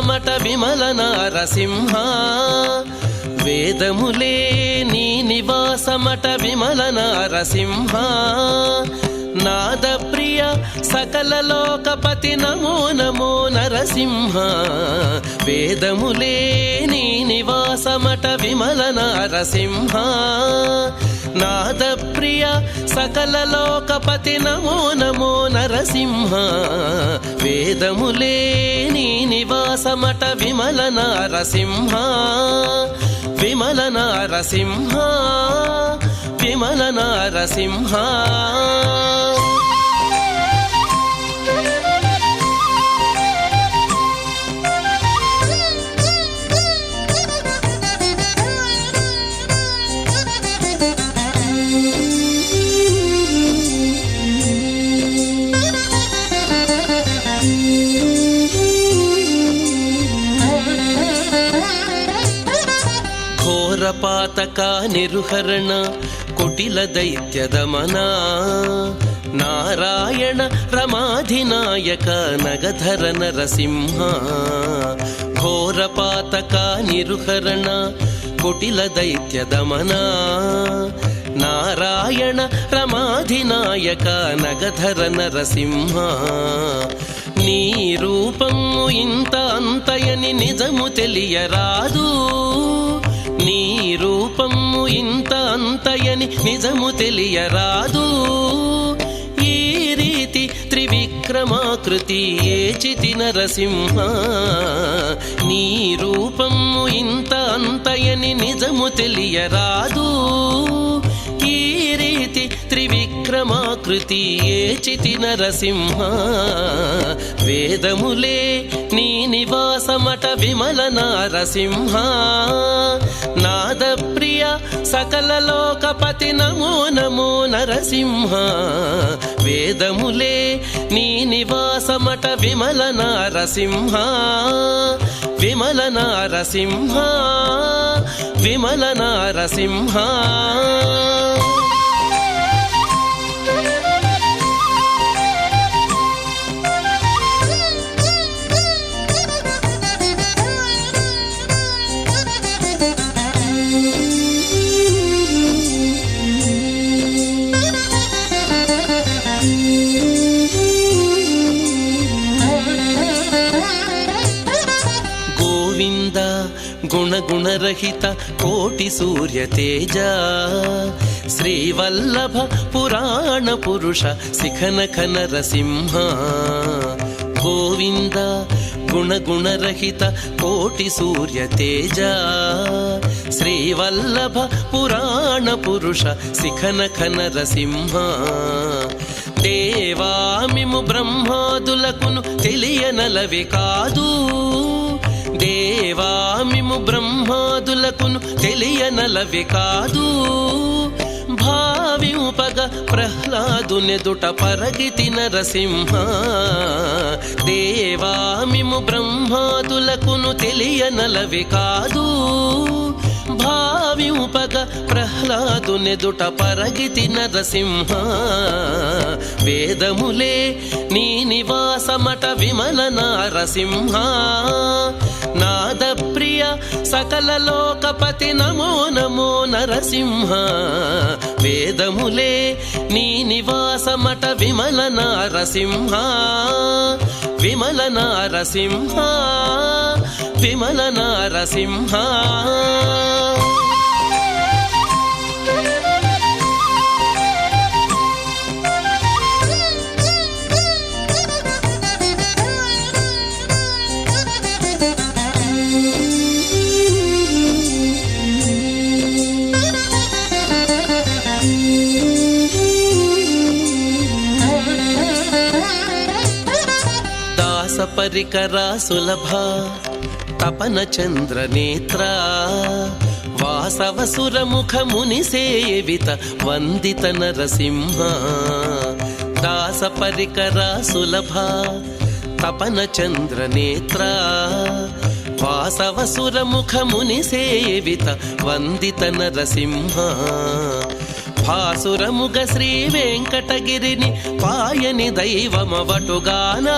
నివాసమట విమల నారసింహ వేదములే నీ నివాసమట విమల నారసింహ నాద ప్రియ సకల లోకపతి నమో నమో నరసింహ. వేదములే నీ నివాసమట విమల నారసింహ నాద ప్రియ సకల లోకపతి నమో నమో నరసింహ. వేదములే నీ నివాసమట విమల నారసింహ విమల నారసింహ విమల నారసింహ. ఘోరపాతక నిరుహరణ కుటిల దైత్యదమన నారాయణ రమాధినాయక నగధర నరసింహ. ఘోరపాతక నిరుహరణ కుటిల దైత్యదమన నారాయణ రమాధినాయక నగధర నరసింహ. నీ రూపము ఇంత అంతయని నిజము తెలియరాదు. నీ రూపము ఇంత అంతయని నిజము తెలియరాదు. ఈ రీతి త్రివిక్రమాకృతి ఏచితి నరసింహ. నీ రూపము ఇంత అంతయని నిజము తెలియరాదు. త్రివిక్రమాకృతి ఏచితి నరసింహ? వేదములే నీ నివాసమట విమల నారసింహ. నాదప్రియ సకల లోకపతి నమో నమో నరసింహ. వేదములే నీ నివాసమట విమల నారసింహ. విమల నారసింహ విమల నారసింహ. గుణగుణరహిత కోటి సూర్య తేజ. శ్రీవల్లభ పురాణ పురుష శిఖన ఖనర సింహ గోవింద గుణగుణరహిత కోటి సూర్య తేజ. శ్రీవల్లభ పురాణ పురుష శిఖన ఖనర సింహ దేవామిము బ్రహ్మాదులకును తెలియనలవి కాదు. దేవా మిము బ్రహ్మాదులకును తెలియనలవి కాదు. భావింపగ ప్రహ్లాదునెదుట పరగితి నరసింహ. దేవా మిము బ్రహ్మాదులకును తెలియనలవి కాదు. భావింపగ ప్రహ్లాదునెదుట పరగితి నరసింహ. వేదములే నీ నివాసమట విమల నరసింహ. నాద ప్రియ సకల లోకపతి నమో నమో నరసింహ. వేదములే నీ నివాసమట విమల నారసింహ. విమల నారసింహ. విమల నారసింహ. దాస పరికరా సులభ తపన చంద్ర నేత్ర వాసవసురముఖ ముని సేవిత వందిత నరసింహ. దాస పరికరా సులభ తపన చంద్ర నేత్ర వాసవసురముఖ ముని సేవిత వందిత నరసింహ. భాసురముగ శ్రీ వెంకటగిరిని పాయని దైవమవటుగాన.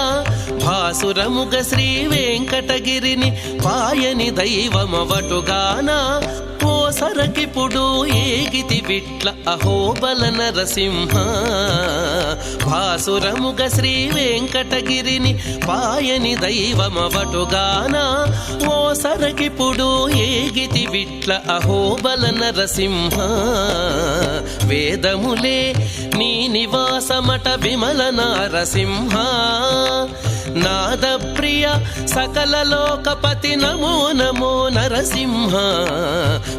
భాసురముగ శ్రీ వెంకటగిరిని పాయని దైవమవటుగాన. సరకిపుడు ఏగితి విట్ల అహోబల నరసింహ. భాసురముగ శ్రీ వెంకటగిరిని పాయని దైవమవటుగానా. సరగిపుడు ఏగితి విట్ల అహోబల నరసింహ. వేదములే నీ నివాసమట విమల నరసింహ. నాదప్రియ సకల లోకపతి నమో నమో నరసింహ.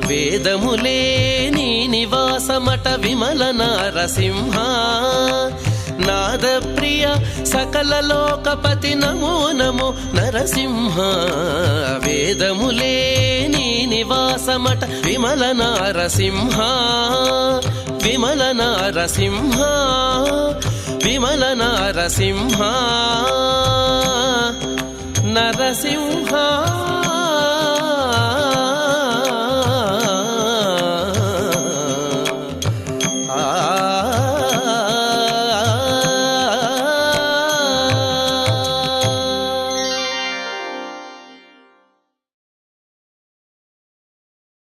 వేదములే నీ నివాసమట విమల నరసింహ. నాద ప్రియ సకల లోకపతి నమో నమో నరసింహ. వేదములే నీ నివాసమట విమల నారసింహ. విమల నారసింహ. విమల నారసింహ. నరసింహ.